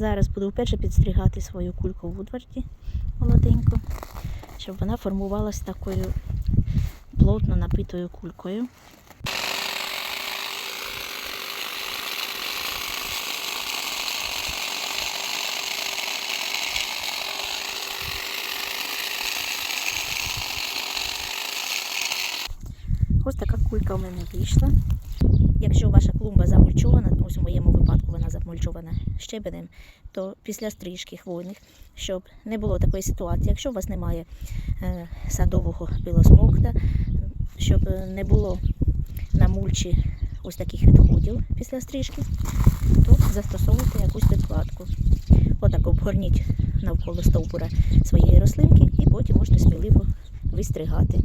Зараз буду вперше підстригати свою кульку в Вудварді молоденьку, щоб вона формувалась такою плотно напитою кулькою. Ось така кулька у мене вийшла. Якщо ваша клумба замульчована, ось у моєму випадку вона замульчована щебенем, то після стрижки хвойних, щоб не було такої ситуації, якщо у вас немає е, садового білосмокта, щоб е, не було на мульчі ось таких відходів після стрижки, то застосовуйте якусь підкладку. Отак обгорніть навколо стовбура своєї рослинки і потім можете сміливо вистригати.